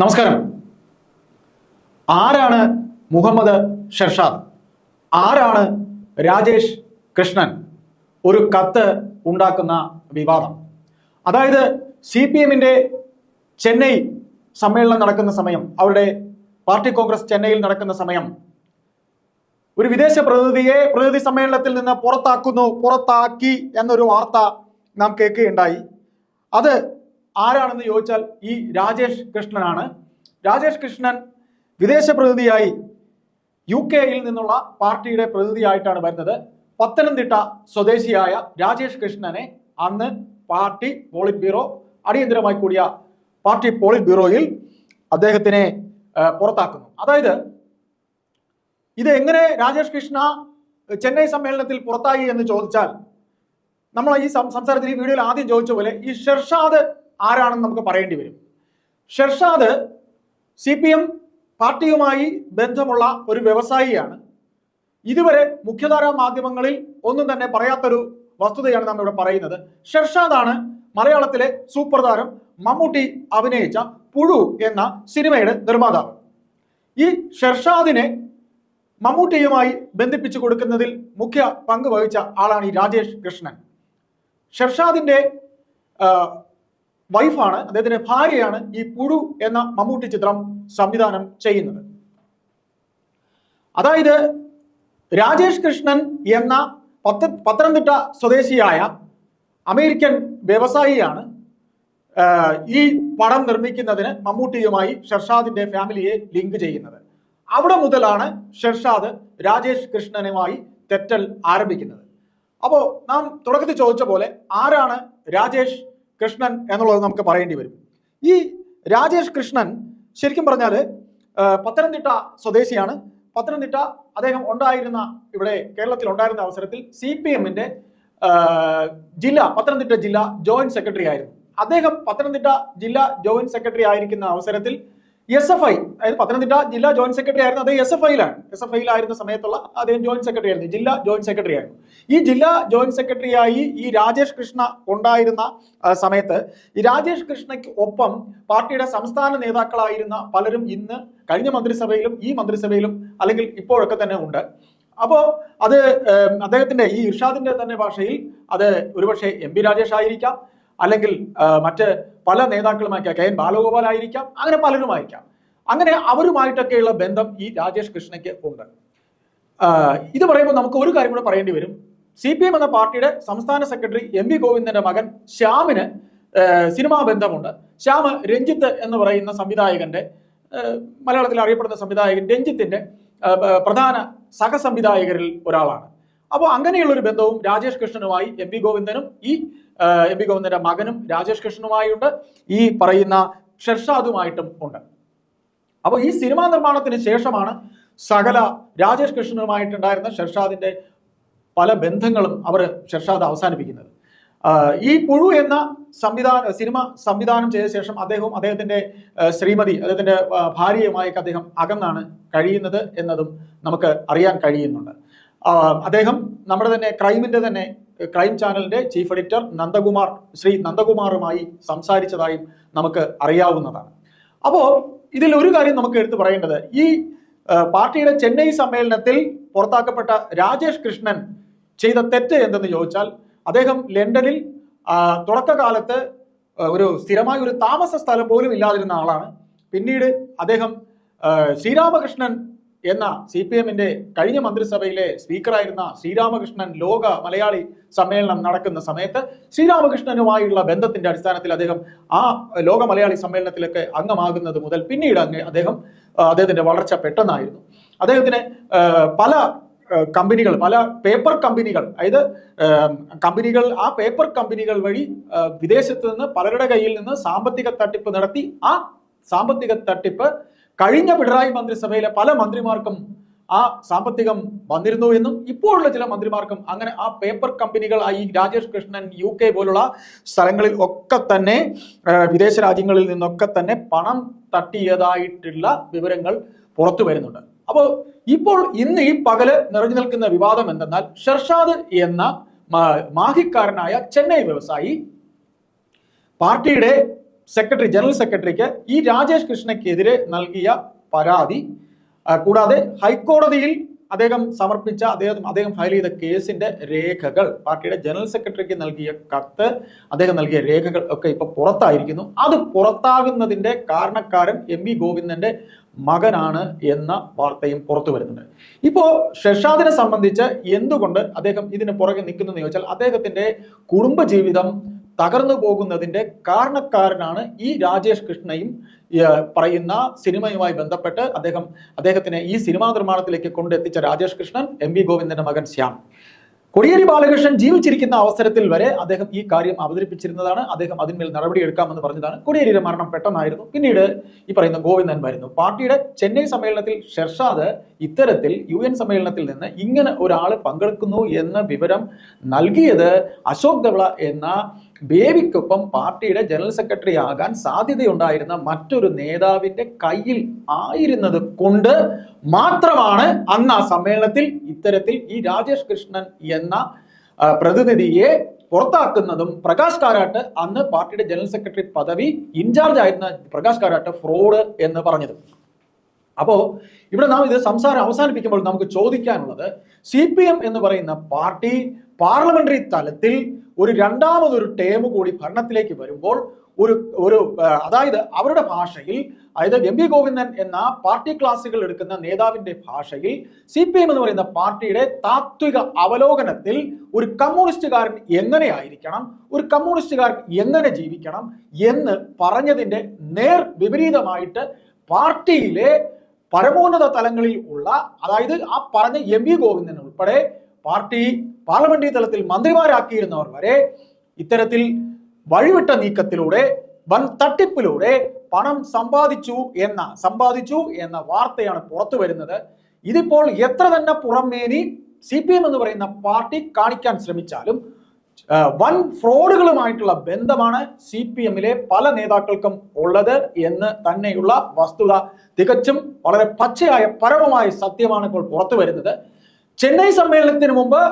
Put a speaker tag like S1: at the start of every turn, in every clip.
S1: നമസ്കാരം. ആരാണ് മുഹമ്മദ് ഷെർഷാദ്? ആരാണ് രാജേഷ് കൃഷ്ണൻ? ഒരു കത്ത് ഉണ്ടാക്കുന്ന വിവാദം. അതായത് സി പി എമ്മിന്റെ ചെന്നൈ സമ്മേളനം നടക്കുന്ന സമയം അവരുടെ പാർട്ടി കോൺഗ്രസ് ചെന്നൈയിൽ നടക്കുന്ന സമയം. ഒരു വിദേശ പ്രതിനിധിയെ പ്രതിനിധി സമ്മേളനത്തിൽ നിന്ന് പുറത്താക്കുന്നു പുറത്താക്കി എന്നൊരു വാർത്ത നാം കേൾക്കുകയുണ്ടായി. അത് ആരാണെന്ന് ചോദിച്ചാൽ ഈ രാജേഷ് കൃഷ്ണനാണ്. രാജേഷ് കൃഷ്ണൻ വിദേശ പ്രതിനിധിയായി യു കെയിൽ നിന്നുള്ള പാർട്ടിയുടെ പ്രതിനിധിയായിട്ടാണ് വരുന്നത്. പത്തനംതിട്ട സ്വദേശിയായ രാജേഷ് കൃഷ്ണനെ അന്ന് പാർട്ടി പോളിറ്റ് ബ്യൂറോ അടിയന്തരമായി കൂടിയ പാർട്ടി പോളിറ്റ് ബ്യൂറോയിൽ അദ്ദേഹത്തിനെ പുറത്താക്കുന്നു. അതായത് ഇത് എങ്ങനെ രാജേഷ് കൃഷ്ണ ചെന്നൈ സമ്മേളനത്തിൽ പുറത്തായി എന്ന് ചോദിച്ചാൽ നമ്മൾ ഈ സംസാരത്തിൽ ഈ വീഡിയോയിൽ ആദ്യം ചോദിച്ച പോലെ ഈ ഷെർഷാദ് ആരാണെന്ന് നമുക്ക് പറയേണ്ടി വരും. ഷെർഷാദ് സി പി എം പാർട്ടിയുമായി ബന്ധമുള്ള ഒരു വ്യവസായിയാണ്. ഇതുവരെ മുഖ്യധാരാ മാധ്യമങ്ങളിൽ ഒന്നും തന്നെ പറയാത്തൊരു വസ്തുതയാണ് നമ്മൾ ഇവിടെ പറയുന്നത്. ഷെർഷാദാണ് മലയാളത്തിലെ സൂപ്പർ താരം മമ്മൂട്ടി അഭിനയിച്ച പുഴു എന്ന സിനിമയുടെ നിർമ്മാതാവ്. ഈ ഷെർഷാദിനെ മമ്മൂട്ടിയുമായി ബന്ധിപ്പിച്ചു കൊടുക്കുന്നതിൽ മുഖ്യ പങ്ക് വഹിച്ച ആളാണ് ഈ രാജേഷ് കൃഷ്ണൻ. ഷെർഷാദിന്റെ വൈഫാണ് അദ്ദേഹത്തിന്റെ ഭാര്യയാണ് ഈ പുഴു എന്ന മമ്മൂട്ടി ചിത്രം സംവിധാനം ചെയ്യുന്നത്. അതായത് രാജേഷ് കൃഷ്ണൻ എന്ന പത്ത പത്തനംതിട്ട സ്വദേശിയായ അമേരിക്കൻ വ്യവസായിയാണ് ഈ പടം നിർമ്മിക്കുന്നതിന് മമ്മൂട്ടിയുമായി ഷെർഷാദിന്റെ ഫാമിലിയെ ലിങ്ക് ചെയ്യുന്നത്. അവിടെ മുതലാണ് ഷെർഷാദ് രാജേഷ് കൃഷ്ണനുമായി തെറ്റൽ ആരംഭിക്കുന്നത്. അപ്പോൾ നാം തുടക്കത്തിൽ ചോദിച്ച പോലെ ആരാണ് രാജേഷ് കൃഷ്ണൻ എന്നുള്ളത് നമുക്ക് പറയേണ്ടി വരും. ഈ രാജേഷ് കൃഷ്ണൻ ശരിക്കും പറഞ്ഞാൽ പത്തനംതിട്ട സ്വദേശിയാണ്. പത്തനംതിട്ട അദ്ദേഹം ഉണ്ടായിരുന്ന ഇവിടെ കേരളത്തിൽ ഉണ്ടായിരുന്ന അവസരത്തിൽ സി പി എമ്മിന്റെ ജില്ല പത്തനംതിട്ട ജില്ല ജോയിന്റ് സെക്രട്ടറി ആയിരുന്നു. അദ്ദേഹം പത്തനംതിട്ട ജില്ലാ ജോയിന്റ് സെക്രട്ടറി ആയിരിക്കുന്ന അവസരത്തിൽ എസ് എഫ് ഐ അതായത് പത്തനംതിട്ട ജില്ലാ ജോയിന്റ് സെക്രട്ടറി ആയിരുന്നു അദ്ദേഹം എസ് എഫ് ഐയിലാണ് എസ് എഫ് ഐയിലായിരുന്ന സമയത്തുള്ള അദ്ദേഹം ജോയിന്റ് സെക്രട്ടറി ആയിരുന്നു. ജില്ലാ ജോയിന്റ് സെക്രട്ടറി ആയിരുന്നു. ഈ ജില്ലാ ജോയിന്റ് സെക്രട്ടറിയായി ഈ രാജേഷ് കൃഷ്ണ ഉണ്ടായിരുന്ന സമയത്ത് ഈ രാജേഷ് കൃഷ്ണയ്ക്ക് ഒപ്പം പാർട്ടിയുടെ സംസ്ഥാന നേതാക്കളായിരുന്ന പലരും ഇന്ന് കഴിഞ്ഞ മന്ത്രിസഭയിലും ഈ മന്ത്രിസഭയിലും അല്ലെങ്കിൽ ഇപ്പോഴൊക്കെ തന്നെ ഉണ്ട്. അപ്പോൾ അത് അദ്ദേഹത്തിന്റെ ഈ ഇർഷാദിന്റെ തന്നെ ഭാഷയിൽ അത് ഒരുപക്ഷെ എം പി രാജേഷ് ആയിരിക്കാം അല്ലെങ്കിൽ മറ്റ് പല നേതാക്കളുമായിരിക്കാം കെ എൻ ബാലഗോപാൽ ആയിരിക്കാം അങ്ങനെ പലരുമായിരിക്കാം. അങ്ങനെ അവരുമായിട്ടൊക്കെയുള്ള ബന്ധം ഈ രാജേഷ് കൃഷ്ണയ്ക്ക് ഉണ്ട്. ഇത് പറയുമ്പോൾ നമുക്ക് ഒരു കാര്യം കൂടെ പറയേണ്ടി വരും. സി പി എം എന്ന പാർട്ടിയുടെ സംസ്ഥാന സെക്രട്ടറി എം വി ഗോവിന്ദന്റെ മകൻ ശ്യാമിന് സിനിമാ ബന്ധമുണ്ട്. ശ്യാം രഞ്ജിത്ത് എന്ന് പറയുന്ന സംവിധായകന്റെ മലയാളത്തിൽ അറിയപ്പെടുന്ന സംവിധായകൻ രഞ്ജിത്തിന്റെ പ്രധാന സഹസംവിധായകരിൽ ഒരാളാണ്. അപ്പോൾ അങ്ങനെയുള്ള ഒരു ബന്ധവും രാജേഷ് കൃഷ്ണനുമായി എം വി ഗോവിന്ദനും ഈ എം വി ഗോവിന്ദന്റെ മകനും രാജേഷ് കൃഷ്ണനുമായുണ്ട്. ഈ പറയുന്ന ഷെർഷാദുമായിട്ടും ഉണ്ട്. അപ്പോൾ ഈ സിനിമാ നിർമ്മാണത്തിന് ശേഷമാണ് സകല രാജേഷ് കൃഷ്ണനുമായിട്ടുണ്ടായിരുന്ന ഷെർഷാദിന്റെ പല ബന്ധങ്ങളും അവർ ഷെർഷാദ് അവസാനിപ്പിക്കുന്നത്. ഈ പുഴു എന്ന സംവിധാന സിനിമ സംവിധാനം ചെയ്ത ശേഷം അദ്ദേഹവും അദ്ദേഹത്തിന്റെ ശ്രീമതി അദ്ദേഹത്തിന്റെ ഭാര്യയുമായൊക്കെ അദ്ദേഹം അകന്നാണ് കഴിയുന്നത് എന്നതും നമുക്ക് അറിയാൻ കഴിയുന്നുണ്ട്. അദ്ദേഹം നമ്മുടെ തന്നെ ക്രൈമിന്റെ തന്നെ ക്രൈം ചാനലിന്റെ ചീഫ് എഡിറ്റർ നന്ദകുമാർ ശ്രീ നന്ദകുമാറുമായി സംസാരിച്ചതായും നമുക്ക് അറിയാവുന്നതാണ്. അപ്പോൾ ഇതിൽ ഒരു കാര്യം നമുക്ക് എടുത്തു പറയേണ്ടത്. ഈ പാർട്ടിയുടെ ചെന്നൈ സമ്മേളനത്തിൽ പുറത്താക്കപ്പെട്ട രാജേഷ് കൃഷ്ണൻ ചെയ്ത തെറ്റ് എന്തെന്ന് ചോദിച്ചാൽ അദ്ദേഹം ലണ്ടനിൽ തുടക്കകാലത്ത് ഒരു സ്ഥിരമായ ഒരു താമസ സ്ഥലം പോലും ഇല്ലാതിരുന്ന ആളാണ്. പിന്നീട് അദ്ദേഹം ശ്രീരാമകൃഷ്ണൻ എന്ന സി പി എമ്മിന്റെ കഴിഞ്ഞ മന്ത്രിസഭയിലെ സ്പീക്കറായിരുന്ന ശ്രീരാമകൃഷ്ണൻ ലോക മലയാളി സമ്മേളനം നടക്കുന്ന സമയത്ത് ശ്രീരാമകൃഷ്ണനുമായുള്ള ബന്ധത്തിന്റെ അടിസ്ഥാനത്തിൽ അദ്ദേഹം ആ ലോക മലയാളി സമ്മേളനത്തിലൊക്കെ അംഗമാകുന്നത് മുതൽ പിന്നീട് അങ്ങ് അദ്ദേഹം അദ്ദേഹത്തിന്റെ വളർച്ച പെട്ടെന്നായിരുന്നു. അദ്ദേഹത്തിന് പല കമ്പനികൾ പല പേപ്പർ കമ്പനികൾ അതായത് കമ്പനികൾ ആ പേപ്പർ കമ്പനികൾ വഴി വിദേശത്ത് നിന്ന് പലരുടെ കയ്യിൽ നിന്ന് സാമ്പത്തിക തട്ടിപ്പ് നടത്തി ആ സാമ്പത്തിക തട്ടിപ്പ് കഴിഞ്ഞ പിണറായി മന്ത്രിസഭയിലെ പല മന്ത്രിമാർക്കും ആ സാമ്പത്തികം വന്നിരുന്നു എന്നും ഇപ്പോഴുള്ള ചില മന്ത്രിമാർക്കും അങ്ങനെ ആ പേപ്പർ കമ്പനികൾ ഈ രാജേഷ് കൃഷ്ണൻ യു കെ പോലുള്ള സ്ഥലങ്ങളിൽ ഒക്കെ തന്നെ വിദേശ രാജ്യങ്ങളിൽ നിന്നൊക്കെ തന്നെ പണം തട്ടിയതായിട്ടുള്ള വിവരങ്ങൾ പുറത്തു വരുന്നുണ്ട്. അപ്പോൾ ഇപ്പോൾ ഇന്ന് ഈ പകൽ നിറഞ്ഞു നിൽക്കുന്ന വിവാദം എന്തെന്നാൽ ഷെർഷാദ് എന്ന മാഹിക്കാരനായ ചെന്നൈ വ്യവസായി പാർട്ടിയുടെ സെക്രട്ടറി ജനറൽ സെക്രട്ടറിക്ക് ഈ രാജേഷ് കൃഷ്ണയ്ക്കെതിരെ നൽകിയ പരാതി കൂടാതെ ഹൈക്കോടതിയിൽ അദ്ദേഹം സമർപ്പിച്ച അദ്ദേഹം അദ്ദേഹം ഫയൽ ചെയ്ത കേസിന്റെ രേഖകൾ പാർട്ടിയുടെ ജനറൽ സെക്രട്ടറിക്ക് നൽകിയ കത്ത് അദ്ദേഹം നൽകിയ രേഖകൾ ഒക്കെ ഇപ്പൊ പുറത്തായിരിക്കുന്നു. അത് പുറത്താകുന്നതിന്റെ കാരണക്കാരൻ എം വി ഗോവിന്ദന്റെ മകനാണ് എന്ന വാർത്തയും പുറത്തു വരുന്നുണ്ട്. ഇപ്പോ ഷെർഷാദിനെ സംബന്ധിച്ച് എന്തുകൊണ്ട് അദ്ദേഹം ഇതിന് പുറകെ നിൽക്കുന്നു എന്ന് ചോദിച്ചാൽ അദ്ദേഹത്തിന്റെ കുടുംബജീവിതം തകർന്നു പോകുന്നതിന്റെ കാരണക്കാരനാണ് ഈ രാജേഷ് കൃഷ്ണയും പറയുന്ന സിനിമയുമായി ബന്ധപ്പെട്ട് അദ്ദേഹം അദ്ദേഹത്തിനെ ഈ സിനിമാ നിർമ്മാണത്തിലേക്ക് കൊണ്ടെത്തിച്ച രാജേഷ് കൃഷ്ണൻ എം വി ഗോവിന്ദന്റെ മകൻ ശ്യാം. കൊടിയേരി ബാലകൃഷ്ണൻ ജീവിച്ചിരിക്കുന്ന അവസരത്തിൽ വരെ അദ്ദേഹം ഈ കാര്യം അവതരിപ്പിച്ചിരുന്നതാണ്. അദ്ദേഹം അതിന്മേൽ നടപടി എടുക്കാമെന്ന് പറഞ്ഞതാണ്. കൊടിയേരിയുടെ മരണം പെട്ടെന്നായിരുന്നു. പിന്നീട് ഈ പറയുന്ന ഗോവിന്ദൻ വരുന്നു. പാർട്ടിയുടെ ചെന്നൈ സമ്മേളനത്തിൽ ഷെർഷാദ് ഇത്തരത്തിൽ യു എൻ സമ്മേളനത്തിൽ നിന്ന് ഇങ്ങനെ ഒരാൾ പങ്കെടുക്കുന്നു എന്ന വിവരം നൽകിയത് അശോക് ധവള എന്ന ബേബിക്കൊപ്പം പാർട്ടിയുടെ ജനറൽ സെക്രട്ടറി ആകാൻ സാധ്യതയുണ്ടായിരുന്ന മറ്റൊരു നേതാവിന്റെ കയ്യിൽ ആയിരുന്നത് കൊണ്ട് മാത്രമാണ് അന്ന് ആ സമ്മേളനത്തിൽ ഇത്തരത്തിൽ ഈ രാജേഷ് കൃഷ്ണൻ എന്ന പ്രതിനിധിയെ പുറത്താക്കുന്നതും പ്രകാശ് കാരാട്ട് അന്ന് പാർട്ടിയുടെ ജനറൽ സെക്രട്ടറി പദവി ഇൻചാർജ് ആയിരുന്ന പ്രകാശ് കാരാട്ട് ഫ്രോഡ് എന്ന് പറഞ്ഞത്. അപ്പോ ഇവിടെ നാം ഇത് സംസാരം അവസാനിപ്പിക്കുമ്പോൾ നമുക്ക് ചോദിക്കാനുള്ളത് സി പി എം എന്ന് പറയുന്ന പാർട്ടി പാർലമെന്ററി തലത്തിൽ ഒരു രണ്ടാമതൊരു ടേം കൂടി ഭരണത്തിലേക്ക് വരുമ്പോൾ ഒരു ഒരു അതായത് അവരുടെ ഭാഷയിൽ അതായത് എം വി ഗോവിന്ദൻ എന്ന പാർട്ടി ക്ലാസുകൾ എടുക്കുന്ന നേതാവിന്റെ ഭാഷയിൽ സി പി എം എന്ന് പറയുന്ന പാർട്ടിയുടെ താത്വിക അവലോകനത്തിൽ ഒരു കമ്മ്യൂണിസ്റ്റുകാരൻ എങ്ങനെയായിരിക്കണം ഒരു കമ്മ്യൂണിസ്റ്റുകാരൻ എങ്ങനെ ജീവിക്കണം എന്ന് പറഞ്ഞതിന്റെ നേർ വിപരീതമായിട്ട് പാർട്ടിയിലെ പരമോന്നത തലങ്ങളിൽ ഉള്ള അതായത് ആ പറഞ്ഞ എം വി ഗോവിന്ദൻ ഉൾപ്പെടെ പാർട്ടി പാർലമെന്ററി തലത്തിൽ മന്ത്രിമാരാക്കിയിരുന്നവർ വരെ ഇത്തരത്തിൽ വഴിവിട്ട നീക്കത്തിലൂടെ വൻ തട്ടിപ്പിലൂടെ പണം സമ്പാദിച്ചു എന്ന സമ്പാദിച്ചു എന്ന വാർത്തയാണ് പുറത്തു വരുന്നത്. ഇതിപ്പോൾ എത്ര തന്നെ പുറമേനി സി പി എം എന്ന് പറയുന്ന പാർട്ടി കാണിക്കാൻ ശ്രമിച്ചാലും വൻ ഫ്രോഡുകളുമായിട്ടുള്ള ബന്ധമാണ് സി പി എമ്മിലെ പല നേതാക്കൾക്കും ഉള്ളത് എന്ന് തന്നെയുള്ള വസ്തുത തികച്ചും വളരെ പച്ചയായ പരമമായ സത്യമാണ് ഇപ്പോൾ പുറത്തു വരുന്നത്. ചെന്നൈ സമ്മേളനത്തിന് മുമ്പ്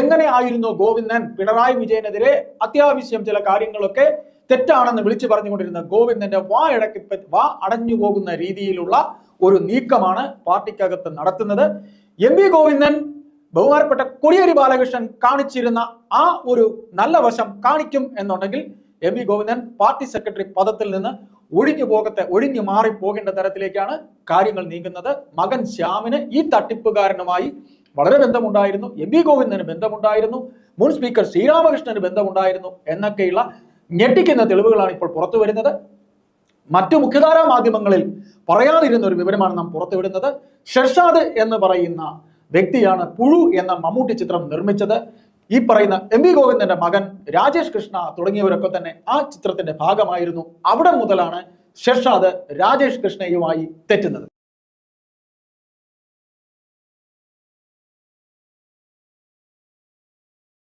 S1: എങ്ങനെയായിരുന്നു ഗോവിന്ദൻ പിണറായി വിജയനെതിരെ അത്യാവശ്യം ചില കാര്യങ്ങളൊക്കെ തെറ്റാണെന്ന് വിളിച്ചു പറഞ്ഞുകൊണ്ടിരുന്ന ഗോവിന്ദന്റെ വാ ഇടക്കി വാ അടഞ്ഞു പോകുന്ന രീതിയിലുള്ള ഒരു നീക്കമാണ് പാർട്ടിക്കകത്ത് നടത്തുന്നത്. എം വി ഗോവിന്ദൻ ബഹുമാനപ്പെട്ട കൊടിയേരി ബാലകൃഷ്ണൻ കാണിച്ചിരുന്ന ആ ഒരു നല്ല വശം കാണിക്കും എന്നുണ്ടെങ്കിൽ M V Govindan party secretary പദത്തിൽ നിന്ന് ഒഴിഞ്ഞു പോകത്തെ ഒഴിഞ്ഞു മാറി പോകേണ്ട തരത്തിലേക്കാണ് കാര്യങ്ങൾ നീങ്ങുന്നത്. മകൻ ശ്യാമിന് ഈ തട്ടിപ്പുകാരനുമായി വളരെ ബന്ധമുണ്ടായിരുന്നു. എം വി ഗോവിന്ദന് ബന്ധമുണ്ടായിരുന്നു. മുൻ സ്പീക്കർ ശ്രീരാമകൃഷ്ണന് ബന്ധമുണ്ടായിരുന്നു എന്നൊക്കെയുള്ള ഞെട്ടിക്കുന്ന തെളിവുകളാണ് ഇപ്പോൾ പുറത്തു വരുന്നത്. മറ്റു മുഖ്യധാരാ മാധ്യമങ്ങളിൽ പറയാതിരുന്ന ഒരു വിവരമാണ് നാം പുറത്തുവിടുന്നത്. ഷെർഷാദ് എന്ന് പറയുന്ന വ്യക്തിയാണ് പുഴു എന്ന മമ്മൂട്ടി ചിത്രം നിർമ്മിച്ചത്. ഈ പറയുന്ന എം വി ഗോവിന്ദന്റെ മകൻ രാജേഷ് കൃഷ്ണ തുടങ്ങിയവരൊക്കെ തന്നെ ആ ചിത്രത്തിന്റെ ഭാഗമായിരുന്നു. അവിടെ മുതലാണ് ഷെർഷാദ് രാജേഷ് കൃഷ്ണയുമായി തെറ്റുന്നത്.